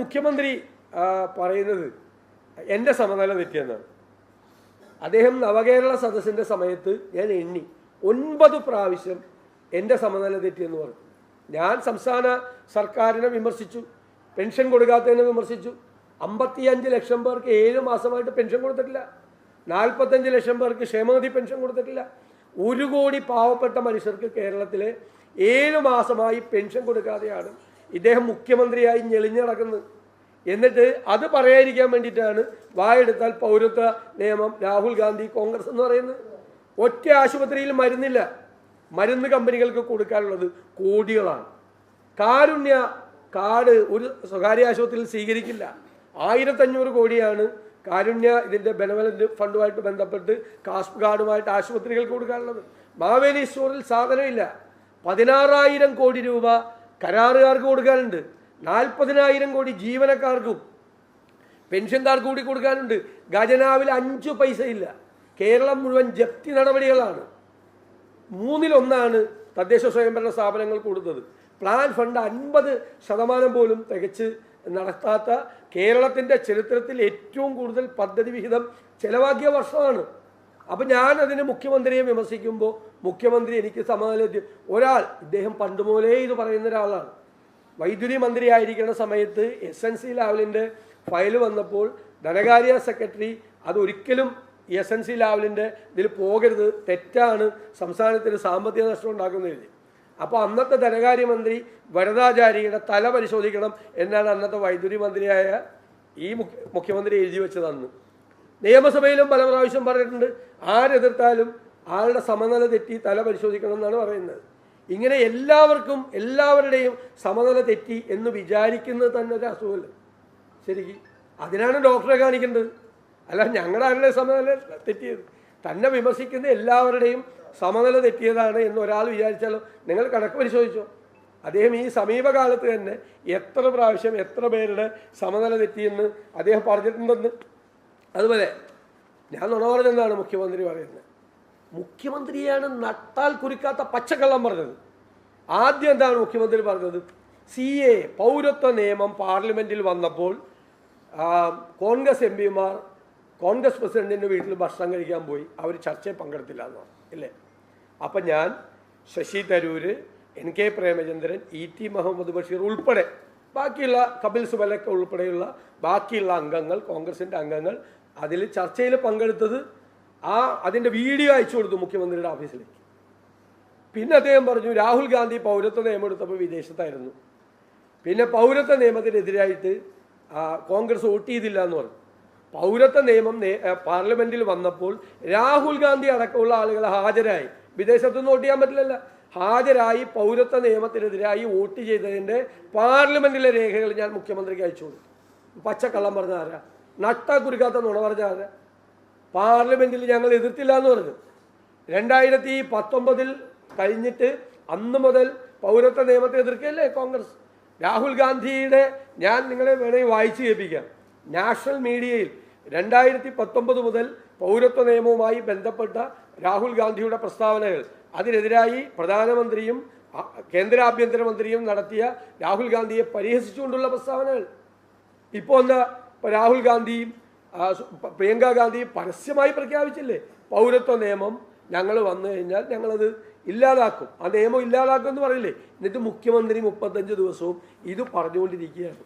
മുഖ്യമന്ത്രി പറയുന്നത് എന്റെ സമനില തെറ്റിയെന്നാണ്. അദ്ദേഹം നവകേരള സദസ്സിന്റെ സമയത്ത് ഞാൻ എണ്ണി ഒൻപത് പ്രാവശ്യം എന്റെ സമനില തെറ്റിയെന്ന് പറഞ്ഞു. ഞാൻ സംസ്ഥാന സർക്കാരിനെ വിമർശിച്ചു പെൻഷൻ കൊടുക്കാത്തതിനെ വിമർശിച്ചു. അമ്പത്തിയഞ്ച് ലക്ഷം പേർക്ക് ഏഴ് മാസമായിട്ട് പെൻഷൻ കൊടുത്തിട്ടില്ല. നാൽപ്പത്തഞ്ച് ലക്ഷം പേർക്ക് ക്ഷേമനിധി പെൻഷൻ കൊടുത്തിട്ടില്ല. ഒരു കോടി പാവപ്പെട്ട മനുഷ്യർക്ക് കേരളത്തിലെ ഏഴ് മാസമായി പെൻഷൻ കൊടുക്കാതെയാണ് ഇദ്ദേഹം മുഖ്യമന്ത്രിയായി ഞെളിഞ്ഞു നടക്കുന്നത്. എന്നിട്ട് അത് പറയാതിരിക്കാൻ വേണ്ടിയിട്ടാണ് വായെടുത്താൽ പൗരത്വ നിയമം രാഹുൽ ഗാന്ധി കോൺഗ്രസ് എന്ന് പറയുന്നത്. ഒറ്റ ആശുപത്രിയിൽ മരുന്നില്ല. മരുന്ന് കമ്പനികൾക്ക് കൊടുക്കാനുള്ളത് കോടികളാണ്. കാരുണ്യ കാർഡ് ഒരു സ്വകാര്യ ആശുപത്രിയിൽ സ്വീകരിക്കില്ല. ആയിരത്തഞ്ഞൂറ് കോടിയാണ് കാരുണ്യ ഇതിന്റെ ബെനവലന്റ് ഫണ്ടുമായിട്ട് ബന്ധപ്പെട്ട് കാസ്പ് കാർഡുമായിട്ട് ആശുപത്രികൾക്ക് കൊടുക്കാനുള്ളത്. മാവേലി സ്റ്റോറിൽ സാധനമില്ല. പതിനാറായിരം കോടി രൂപ കരാറുകാർക്ക് കൊടുക്കാനുണ്ട്. നാൽപ്പതിനായിരം കോടി ജീവനക്കാർക്കും പെൻഷൻകാർക്ക് കൂടി കൊടുക്കാനുണ്ട്. ഖജനാവിൽ അഞ്ച് പൈസ ഇല്ല കേരളം മുഴുവൻ ജപ്തി നടപടികളാണ്. മൂന്നിലൊന്നാണ് തദ്ദേശ സ്വയംഭരണ സ്ഥാപനങ്ങൾ കൊടുത്തത് പ്ലാൻ ഫണ്ട് അൻപത് ശതമാനം പോലും തികച്ച് നടത്താത്ത കേരളത്തിന്റെ ചരിത്രത്തിൽ ഏറ്റവും കൂടുതൽ പദ്ധതി വിഹിതം ചെലവാക്കിയ വർഷമാണ്. അപ്പം ഞാൻ അതിന് മുഖ്യമന്ത്രിയെ വിമർശിക്കുമ്പോൾ മുഖ്യമന്ത്രി എനിക്ക് സമാധാനം ഒരാൾ ഇദ്ദേഹം പണ്ട് മുതലേ ഇത് പറയുന്ന ഒരാളാണ്. വൈദ്യുതി മന്ത്രിയായിരിക്കുന്ന സമയത്ത് എസ് എൻ സി ലാവലിന്റെ ഫയൽ വന്നപ്പോൾ ധനകാര്യ സെക്രട്ടറി അതൊരിക്കലും എസ് എൻ സി ലാവലിന്റെ ഇതിൽ പോകരുത് തെറ്റാണ് സംസ്ഥാനത്തിന് സാമ്പത്തിക നഷ്ടം ഉണ്ടാക്കുന്നതിന് അപ്പോൾ അന്നത്തെ ധനകാര്യമന്ത്രി വരദാചാരിയുടെ തല പരിശോധിക്കണം എന്നാണ് അന്നത്തെ വൈദ്യുതി മന്ത്രിയായ ഈ മുഖ്യമന്ത്രി എഴുതി വെച്ചത് അന്ന്. നിയമസഭയിലും പല പ്രാവശ്യം പറഞ്ഞിട്ടുണ്ട്. ആരെതിർത്താലും ആളുടെ സമനില തെറ്റി തല പരിശോധിക്കണം എന്നാണ് പറയുന്നത്. ഇങ്ങനെ എല്ലാവർക്കും എല്ലാവരുടെയും സമനില തെറ്റി എന്ന് വിചാരിക്കുന്നത് തന്നെ ഒരു അസുഖമല്ല. ശരിക്കും അതിനാണ് ഡോക്ടറെ കാണിക്കേണ്ടത്. അല്ല ഞങ്ങളുടെ ആരുടെ സമനില തെറ്റിയത്? തന്നെ വിമർശിക്കുന്ന എല്ലാവരുടെയും സമനില തെറ്റിയതാണ് എന്ന് ഒരാൾ വിചാരിച്ചാലോ? നിങ്ങൾ കണക്ക് പരിശോധിച്ചോ? അദ്ദേഹം ഈ സമീപകാലത്ത് തന്നെ എത്ര പ്രാവശ്യം എത്ര പേരുടെ സമനില തെറ്റിയെന്ന് അദ്ദേഹം പറഞ്ഞിട്ടുണ്ടെന്ന് അതുപോലെ ഞാൻ നുണ പറഞ്ഞെന്നാണ് മുഖ്യമന്ത്രി പറയുന്നത്? മുഖ്യമന്ത്രിയാണ് നട്ടാൽ കുറിക്കാത്ത പച്ചക്കള്ളം പറഞ്ഞത്. ആദ്യം എന്താണ് മുഖ്യമന്ത്രി പറഞ്ഞത്? സി എ പൗരത്വ നിയമം പാർലമെന്റിൽ വന്നപ്പോൾ കോൺഗ്രസ് എം പിമാർ കോൺഗ്രസ് പ്രസിഡന്റിന്റെ വീട്ടിൽ ഭക്ഷണം കഴിക്കാൻ പോയി. അവർ ചർച്ചയിൽ പങ്കെടുത്തില്ല എന്ന് പറഞ്ഞു ഇല്ലേ? അപ്പം ഞാൻ Shashi Tharoor N K Premachandran E T Muhammad Basheer ഉൾപ്പെടെ ബാക്കിയുള്ള കപിൽ സുബലൊക്കെ ഉൾപ്പെടെയുള്ള ബാക്കിയുള്ള അംഗങ്ങൾ കോൺഗ്രസിന്റെ അംഗങ്ങൾ അതിൽ ചർച്ചയിൽ പങ്കെടുത്തത് ആ അതിന്റെ വീഡിയോ അയച്ചു കൊടുത്തു മുഖ്യമന്ത്രിയുടെ ഓഫീസിലേക്ക്. പിന്നെ അദ്ദേഹം പറഞ്ഞു രാഹുൽ ഗാന്ധി പൗരത്വ നിയമം എടുത്തപ്പോൾ വിദേശത്തായിരുന്നു. പിന്നെ പൗരത്വ നിയമത്തിനെതിരായിട്ട് കോൺഗ്രസ് വോട്ട് ചെയ്തില്ല എന്ന് പറഞ്ഞു. പൗരത്വ നിയമം പാർലമെന്റിൽ വന്നപ്പോൾ രാഹുൽ ഗാന്ധി അടക്കമുള്ള ആളുകൾ ഹാജരായി. വിദേശത്തൊന്നും വോട്ട് ചെയ്യാൻ പറ്റില്ലല്ല. ഹാജരായി പൗരത്വ നിയമത്തിനെതിരായി വോട്ട് ചെയ്തതിന്റെ പാർലമെന്റിലെ രേഖകൾ ഞാൻ മുഖ്യമന്ത്രിക്ക് അയച്ചു കൊടുത്തു. പച്ചക്കള്ളം പറഞ്ഞ ആരാ? നട്ടാ കുരുക്കാത്ത നുണ പറഞ്ഞാൽ പാർലമെന്റിൽ ഞങ്ങൾ എതിർത്തില്ല എന്ന് പറഞ്ഞു. രണ്ടായിരത്തി പത്തൊമ്പതിൽ കഴിഞ്ഞിട്ട് അന്ന് മുതൽ പൗരത്വ നിയമത്തെ എതിർക്കല്ലേ കോൺഗ്രസ്? രാഹുൽ ഗാന്ധിയുടെ ഞാൻ നിങ്ങളെ വേണമെങ്കിൽ വായിച്ചു കേൾപ്പിക്കാം. നാഷണൽ മീഡിയയിൽ രണ്ടായിരത്തി പത്തൊമ്പത് മുതൽ പൗരത്വ നിയമവുമായി ബന്ധപ്പെട്ട രാഹുൽ ഗാന്ധിയുടെ പ്രസ്താവനകൾ. അതിനെതിരായി പ്രധാനമന്ത്രിയും കേന്ദ്ര ആഭ്യന്തരമന്ത്രിയും നടത്തിയ രാഹുൽ ഗാന്ധിയെ പരിഹസിച്ചുകൊണ്ടുള്ള പ്രസ്താവനകൾ. ഇപ്പോൾ എന്താ? ഇപ്പൊ രാഹുൽ ഗാന്ധിയും പ്രിയങ്ക ഗാന്ധി പരസ്യമായി പ്രഖ്യാപിച്ചില്ലേ? പൗരത്വ നിയമം ഞങ്ങൾ വന്നു കഴിഞ്ഞാൽ ഞങ്ങളത് ഇല്ലാതാക്കും. ആ നിയമം ഇല്ലാതാക്കും എന്ന് പറയില്ലേ? എന്നിട്ട് മുഖ്യമന്ത്രി മുപ്പത്തഞ്ച് ദിവസവും ഇത് പറഞ്ഞുകൊണ്ടിരിക്കുകയാണ്.